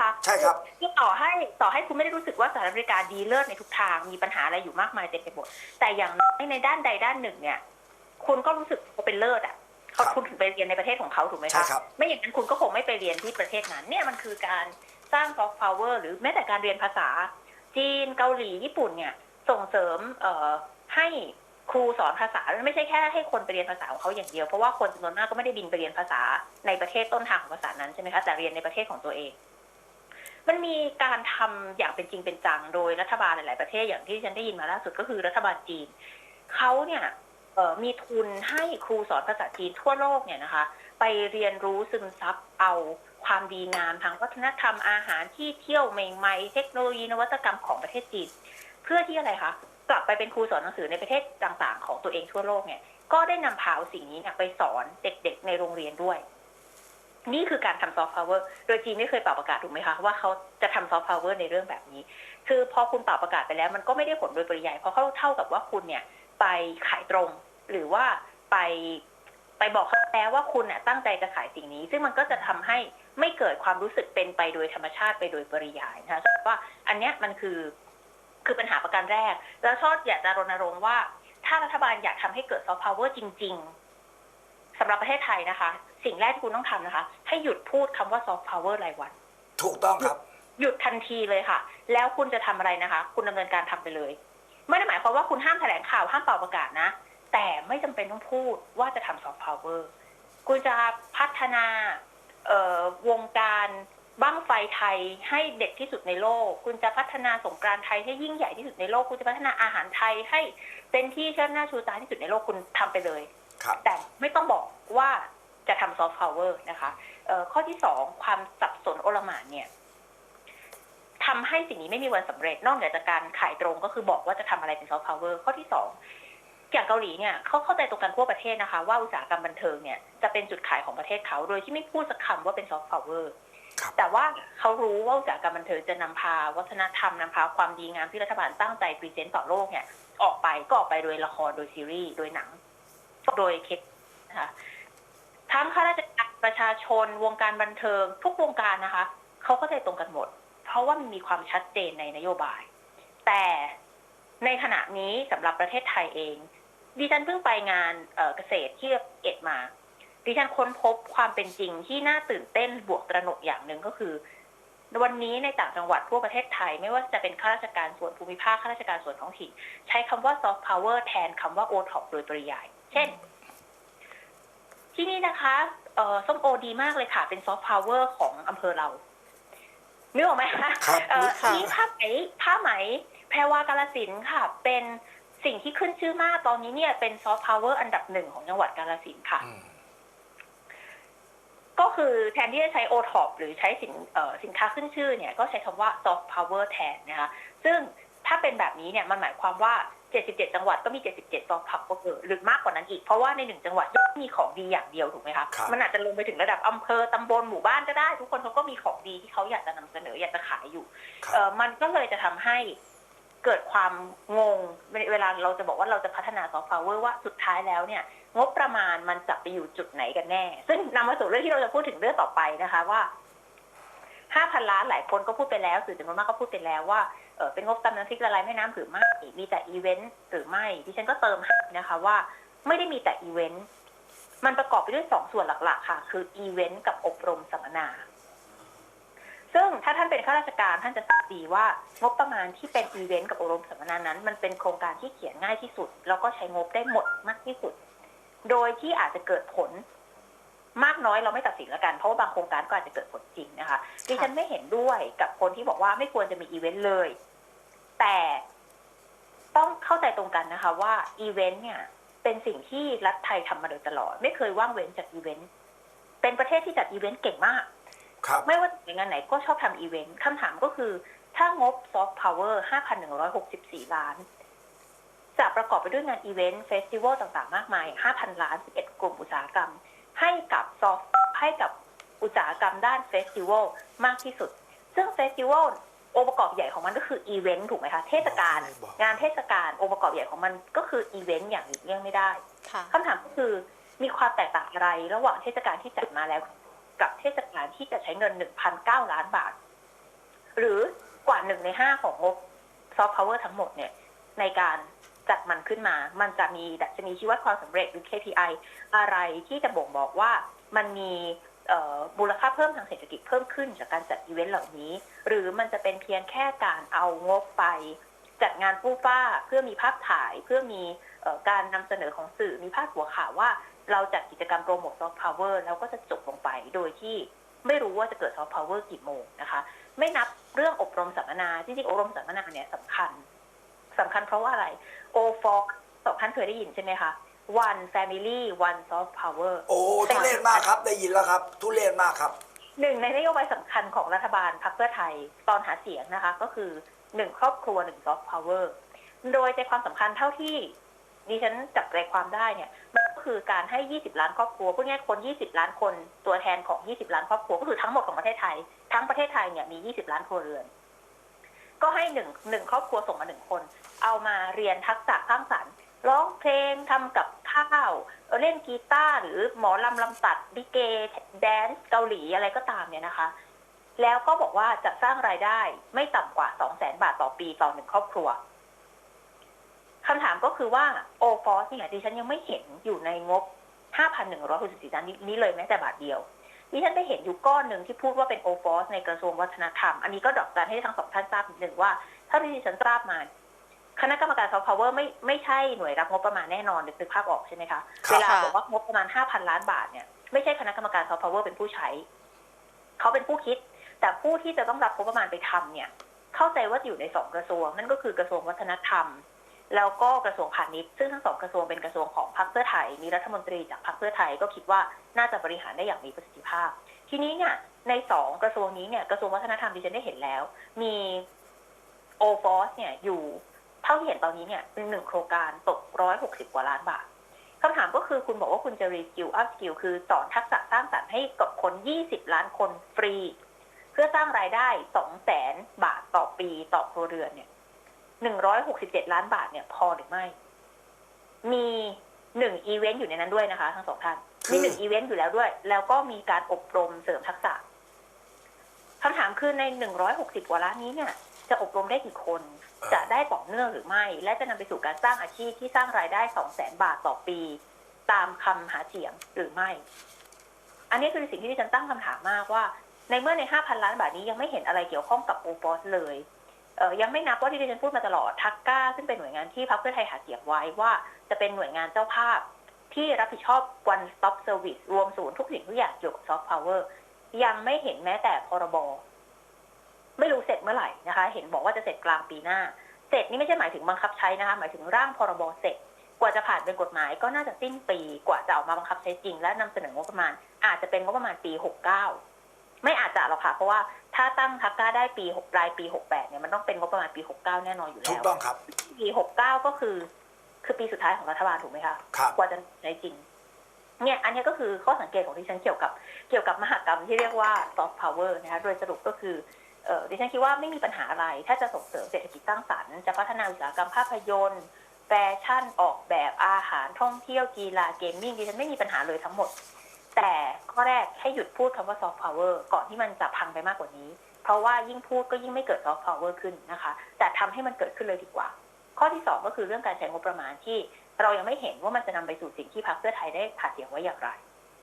คะใช่ครับคือต่อให้ต่อให้คุณไม่ได้รู้สึกว่าสหรัฐอเมริกาดีเลิศในทุกทางมีปัญหาอะไรอยู่มากมายเต็มไปหมดแต่อย่างน้อยในด้านใดด้านหนึ่งเนี่ย คุณก็รู้สึกว่าเป็นเลิศอะเขาครับคุณถึงไปเรียนในประเทศของเขาถูกไหมใช่คะครับไม่อย่างนั้นคุณก็คงไม่ไปเรียนที่ประเทศนั้น เนี่ยมันคือการสร้างซอฟต์พาวเวอร์หรือแม้แต่การเรียนภาษา จีนเกาหลีญี่ปุ่นเนี่ย ส่งเสริมเอ่อให้ครูสอนภาษาไม่ใช่แค่ให้คนไปเรียนภาษาของเขาอย่างเดียว เพราะว่าคนจำนวนมากก็ไม่ได้บินไปเรียนภาษาในประเทศต้นทางของภาษานั้นใช่ไหมคะแต่เรียนในประเทศของตัวเอง มันมีการทำอย่างเป็นจริงเป็นจังโดยรัฐบาลหลาย ๆ ประเทศอย่างที่ฉันได้ยินมาล่าสุดก็คือรัฐบาลจีนเขาเนี่ยมีทุนให้ครูสอนภาษาจีนทั่วโลกเนี่ยนะคะ ไปเรียนรู้ซึมซับเอาความดีงามทางวัฒนธรรมอาหารที่เที่ยวใหม่ ๆ เทคโนโลยีนวัตกรรมของประเทศจีน เพื่อที่อะไรคะกลับไปเป็นครูสอนหนังสือในประเทศต่าง ๆ ของตัวเองทั่วโลกเนี่ยก็ได้นำพาเอาสิ่งนี้นไปสอนเด็ก ๆ ในโรงเรียนด้วย นี่คือการทำซอฟต์พาวเวอร์ โดยจีนไม่เคยเป่าประกาศถูกไหมคะ ว่าเขาจะทำซอฟต์พาวเวอร์ในเรื่องแบบนี้ คือพอคุณเป่าประกาศไปแล้ว มันก็ไม่ได้ผลโดยปริยาย เพราะเขาเท่ากับว่าคุณเนี่ยไปขายตรง หรือว่าไปไปบอกเขาแล้วว่าคุณเนี่ยตั้งใจจะขายสิ่งนี้ ซึ่งมันก็จะทำให้ไม่เกิดความรู้สึกเป็นไปโดยธรรมชาติไปโดยปริยายนะคะว่าอันเนี้ยมันคือคือปัญหาประการแรก แล้วชอบอยากจะรณรงค์ว่า ถ้ารัฐบาลอยากทำให้เกิดซอฟต์พาวเวอร์จริง ๆสำหรับประเทศไทยนะคะ สิ่งแรกที่คุณต้องทำนะคะ ให้หยุดพูดคำว่าซอฟต์พาวเวอร์รายวัน ถูกต้องครับ หยุดทันทีเลยค่ะ แล้วคุณจะทำอะไรนะคะ คุณดำเนินการทำไปเลย ไม่ได้หมายความว่าคุณห้ามแถลงข่าวห้ามเป่าประกาศนะ แต่ไม่จำเป็นต้องพูดว่าจะทำซอฟต์พาวเวอร์คุณจะพัฒนาเอ่อวงการบ้างไฟไทยให้เด็ดที่สุดในโลก คุณจะพัฒนาสงกรานต์ไทยให้ยิ่งใหญ่ที่สุดในโลก คุณจะพัฒนาอาหารไทยให้เป็นที่เชิดหน้าชูตาที่สุดในโลกคุณทำไปเลยครับแต่ไม่ต้องบอกว่า จะทำซอฟต์พาวเวอร์นะคะเอ่อข้อที่สองความสับสนโอลหม่านเนี่ยทำให้สิ่งนี้ไม่มีวันสำเร็จ นอกเหนือจากการขายตรงก็คือบอกว่าจะทำอะไรเป็นซอฟต์พาวเวอร์ข้อที่สองอย่างเกาหลีเนี่ยเขาเข้าใจตรงกันทั่วประเทศนะคะ ว่าอุตสาหกรรมบันเทิงเนี่ยจะเป็นจุดขายของประเทศเขา โดยที่ไม่พูดสักคำว่าเป็นซอฟต์พาวเวอร์ครับแต่ว่าเขารู้ว่าอุตสาหกรรมบันเทิงจะนำพา วัฒนธรรมนำพาความดีงามที่รัฐบาลตั้งใจพรีเซนต์ต่อโลกเนี่ย ออกไปก็ออกไปโดยละครโดยซีรีส์โดยหนัง โดยเคสนะคะ ทั้งข้าราชการประชาชน วงการบันเทิง ทุกวงการนะคะเขาเข้าใจตรงกันหมด เพราะว่ามันมีความชัดเจนในนโยบาย แต่ในขณะนี้สำหรับประเทศไทยเองดิฉันเพิ่งไปงานเกษตรที่เอ็ดมาดิฉันค้นพบความเป็นจริงที่น่าตื่นเต้นบวกตระหนกอย่างหนึ่งก็คือ วันนี้ในต่างจังหวัดทั่วประเทศไทย ไม่ว่าจะเป็นข้าราชการส่วนภูมิภาคข้าราชการส่วนท้องถิ่น ใช้คำว่าซอฟต์พาวเวอร์แทนคำว่าโอท็อปโดยปริยาย เช่น ที่นี่นะคะเอ่อส้มโอดีมากเลยค่ะ เป็นซอฟต์พาวเวอร์ของอำเภอเรานึกออกไหมคะครับเอ่อนึกค่ะที่ผ้าไหมผ้าไหมแพรวากาลสินธุ์ค่ะ เป็นสิ่งที่ขึ้นชื่อมากตอนนี้เนี่ยเป็นซอฟต์พาวเวอร์อันดับหนึ่งของจังหวัดกาลสินธุ์ค่ะ อืมก็คือแทนที่จะใช้โอท็อปหรือใช้สินเอ่อสินค้าขึ้นชื่อเนี่ย ก็ใช้คำว่าซอฟต์พาวเวอร์แทนนะคะ ซึ่งถ้าเป็นแบบนี้เนี่ยมันหมายความว่า 77 จังหวัดก็มี 77ซอฟต์พาวเวอร์หรือมากกว่านั้นอีก เพราะว่าในหนึ่งจังหวัดย่อมมีของดีอย่างเดียวถูกไหมคะครับ มันอาจจะลงไปถึงระดับอำเภอตำบลหมู่บ้านก็ได้ ทุกคนเขาก็มีของดีที่เขาอยากจะนำเสนออยากจะขายอยู่ครัเอบอมันก็เลยจะทำให้เกิดความงงเวลาเราจะบอกว่าเราจะพัฒนาซอฟต์พาวเวอร์ว่าสุดท้ายแล้วเนี่ย งบประมาณมันจะไปอยู่จุดไหนกันแน่ ซึ่งนำมาสู่เรื่องที่เราจะพูดถึงเรื่องต่อไปนะคะว่า ห้าพันล้านหลายคนก็พูดไปแล้ว สื่อจำนวนมากก็พูดไปแล้วว่าเออเป็นงบตำน้ำพริกละลายแม่น้ำหรือไม่มีแต่อีเวนต์หรือไม่ดิฉันก็เติมให้นะคะว่าไม่ได้มีแต่อีเวนต์มันประกอบไปด้วยสองส่วนหลักๆ ค่ะ คืออีเวนต์กับอบรมสัมมนา ซึ่งถ้าท่านเป็นข้าราชการท่านจะทราบดีว่างบประมาณที่เป็นอีเวนต์กับอบรมสัมมนานั้น มันเป็นโครงการที่เขียนง่ายที่สุด แล้วก็ใช้งบได้หมดมากที่สุด โดยที่อาจจะเกิดผล น้อยเราไม่ตัดสินแล้วกัน เพราะว่าบางโครงการก็อาจจะเกิดผลจริงนะคะดิฉันไม่เห็นด้วยกับคนที่บอกว่าไม่ควรจะมีอีเวนต์เลย แต่ต้องเข้าใจตรงกันนะคะ ว่าอีเวนต์เนี่ย เป็นสิ่งที่รัฐไทยทำมาโดยตลอด ไม่เคยว่างเว้นจากอีเวนต์เป็นประเทศที่จัดอีเวนต์เก่งมากครับไม่ว่าหน่วยงานไหนก็ชอบทำอีเวนต์คำถามก็คือ ถ้างบซอฟต์พาวเวอร์ 5,164 ล้าน จะประกอบไปด้วยงานอีเวนต์เฟสติวัลต่างๆ มากมาย 5,000 ล้าน 11 กลุ่มอุตสาหกรรม ให้กับซอฟต์ให้กับอุตสาหกรรมด้านเฟสติวัลมากที่สุด ซึ่งเฟสติวัลองค์ประกอบใหญ่ของมันก็คืออีเวนต์ถูกไหมคะ เทศกาลบอกงานเทศกาลองค์ประกอบใหญ่ของมันก็คืออีเวนต์อย่างหลีกเลี่ยงไม่ได้ค่ะคำถามก็คือมีความแตกต่างอะไรระหว่างเทศกาลที่จัดมาแล้ว กับเทศกาลที่จะใช้เงิน 1,009 ล้านบาท หรือกว่าหนึ่งในห้าของงบซอฟต์พาวเวอร์ทั้งหมดเนี่ยในการ จัดมันขึ้นมา มันจะมีดัชนีชี้วัดความสำเร็จหรือ KPI อะไรที่จะบ่งบอกว่ามันมีมูลค่าเพิ่มทางเศรษฐกิจเพิ่มขึ้นจากการจัดอีเวนต์เหล่านี้ หรือมันจะเป็นเพียงแค่การเอางบไป จัดงานฟู่ฟ้าเพื่อมีภาพถ่ายเพื่อมีออการนำเสนอของสื่อมีพาดหัวข่าวว่า เราจัดกิจกรรมโปรโมทซอฟต์พาวเวอร์แล้วก็จะจบลงไปโดยที่ไม่รู้ว่าจะเกิดซอฟต์พาวเวอร์กี่โมงนะคะ ไม่นับเรื่องอบรมสัมมนาจริงๆอบรมสัมมนาเนี่ยสำคัญ สำคัญเพราะว่าอะไร o f o สองท่านเคยได้ยินใช่ไหมคะ one family one soft power โอ้ทุเรศมากครับ ได้ยินแล้วครับ ทุเรศมากครับ หนึ่งในนโยบายสำคัญของรัฐบาลพรรคเพื่อไทยตอนหาเสียงนะคะ ก็คือหนึ่งครอบครัวหนึ่งซอฟต์พาวเวอร์โดยใจความสำคัญเท่าที่ดิฉันจับใจความได้เนี่ยมันก็คือการให้ 20 ล้านครอบครัวพูดง่ายๆคน 20 ล้านคนตัวแทนของ 20 ล้านครอบครัวก็คือทั้งหมดของประเทศไทย ทั้งประเทศไทยเนี่ยมี 20 ล้านครัวเรือน ก็ให้หนึ่งหนึ่งครอบครัวส่งมาหนึ่งคน เอามาเรียนทักษะสร้างสรรค์ร้องเพลงทำกับข้าวเล่นกีตาร์หรือหมอลำลำตัดดิเกแดนซ์เกาหลีอะไรก็ตามเนี่ยนะคะ แล้วก็บอกว่าจะสร้างรายได้ไม่ต่ำกว่า2 0 0แสนบาทต่อปีต่อหนึ่งครอบครัวคำถามก็คือว่าโอฟอสเนี่ยดิฉันยังไม่เห็นอยู่ในงบ 5,164ล้านนี้เลยแม้แต่บาทเดียว ดิฉันไปเห็นอยู่ก้อนหนึ่งที่พูดว่าเป็นโอฟอสในกระทรวงวัฒนธรรม อันนี้ก็ดอกจันให้ทั้งสองท่านทราบนิดหนึ่งว่า ถ้าที่ดิฉันทราบมา คณะกรรมการซอฟต์พาวเวอร์ไม่ไม่ใช่หน่วยรับงบประมาณแน่นอนนึกนึกภาพออกใช่ไหมคะครับเวลาบอกว่างบประมาณ5,000ล้านบาทเนี่ยไม่ใช่คณะกรรมการซอฟต์พาวเวอร์เป็นผู้ใช้ เขาเป็นผู้คิด แต่ผู้ที่จะต้องรับงบประมาณไปทำเนี่ย เข้าใจว่าอยู่ในสองกระทรวง นั่นก็คือกระทรวงวัฒนธรรม แล้วก็กระทรวงพาณิชย์ซึ่งทั้งสองกระทรวงเป็นกระทรวงของพรรคเพื่อไทยมีรัฐมนตรีจากพรรคเพื่อไทยก็คิดว่าน่าจะบริหารได้อย่างมีประสิทธิภาพ ทีนี้เนี่ยในสองกระทรวงนี้เนี่ยกระทรวงวัฒนธรรมดิฉันได้เห็นแล้ว มีโอฟอสเนี่ยอยู่เท่าที่เห็นตอนนี้เนี่ยเป็นหนึ่งโครงการตกร้อยหกสิบกว่าล้านบาทคำถามก็คือคุณบอกว่าคุณจะรีสกิลอัพสกิลคือสอนทักษะสร้างสรรค์ให้กับคนยี่สิบล้านคนฟรี เพื่อสร้างรายได้สองแสนบาทต่อปีต่อครัวเรือนเนี่ย หนึ่งร้อยหกสิบเจ็ดล้านบาทเนี่ยพอหรือไม่ มีหนึ่งอีเวนต์อยู่ในนั้นด้วยนะคะ ทั้งสองท่าน มีหนึ่งอีเวนต์อยู่แล้วด้วย แล้วก็มีการอบรมเสริมทักษะคำถามคือในหนึ่งร้อยหกสิบกว่าล้านนี้เนี่ย จะอบรมได้กี่คน จะได้ต่อเนื่องหรือไม่ และจะนำไปสู่การสร้างอาชีพที่สร้างรายได้สองแสนบาทต่อปี ตามคำหาเสียงหรือไม่ อันนี้คือสิ่งที่ดิฉันตั้งคำถามมากว่า ในเมื่อในห้าพันล้านบาทนี้ยังไม่เห็นอะไรเกี่ยวข้องกับโอฟอสเลยเออ ยังไม่นับว่าที่ดิฉันพูดมาตลอดทักก้าซึ่งเป็นหน่วยงานที่พรรคเพื่อไทยหาเสียงไว้ว่า จะเป็นหน่วยงานเจ้าภาพ ที่รับผิดชอบ one stop service รวมศูนย์ทุกสิ่งทุกอย่างเกี่ยวกับ soft power ยังไม่เห็นแม้แต่พรบไม่รู้เสร็จเมื่อไหร่นะคะ เห็นบอกว่าจะเสร็จกลางปีหน้า เสร็จนี่ไม่ใช่หมายถึงบังคับใช้นะคะ หมายถึงร่างพรบเสร็จ กว่าจะผ่านเป็นกฎหมายก็น่าจะสิ้นปี กว่าจะออกมาบังคับใช้จริง และนำเสนองบประมาณ อาจจะเป็นงบประมาณปี 69 ไม่อาจจะหรอกค่ะ เพราะว่าถ้าตั้งทักก้าได้ปี6ปลายปี68เนี่ยมันต้องเป็นงบประมาณปี69แน่นอนอยู่ถูแล้กวต้องครับ ปี69ก็คือ คือปีสุดท้ายของรัฐบาลถูกไหมคะครับกว่าจะใช้จริง เนี่ย อันนี้ก็คือข้อสังเกตของดิฉันเกี่ยวกับเกี่ยวกับมหกรรมที่เรียกว่า soft power นะคะโดยสรุปก็คือเอ่อดิฉันคิดว่าไม่มีปัญหาอะไร ถ้าจะส่งเสริมเศรษฐกิจสร้างสรรค์จะพัฒนาอุตสาหกรรมภาพยนตร์แฟชั่นออกแบบอาหารท่องเที่ยวกีฬาเกมมิ่งดิฉันไม่มีปัญหาเลยทั้งหมด แต่ข้อแรกให้หยุดพูดคำว่าซอฟท์พาวเวอร์ก่อนที่มันจะพังไปมากกว่านี้ เพราะว่ายิ่งพูดก็ยิ่งไม่เกิดซอฟท์พาวเวอร์ขึ้นนะคะ แต่ทำให้มันเกิดขึ้นเลยดีกว่า ข้อที่สองก็คือเรื่องการใช้งบประมาณที่เรายังไม่เห็นว่ามันจะนำไปสู่สิ่งที่พรรคเพื่อไทยได้ผ่าเสียงไว้อย่างไร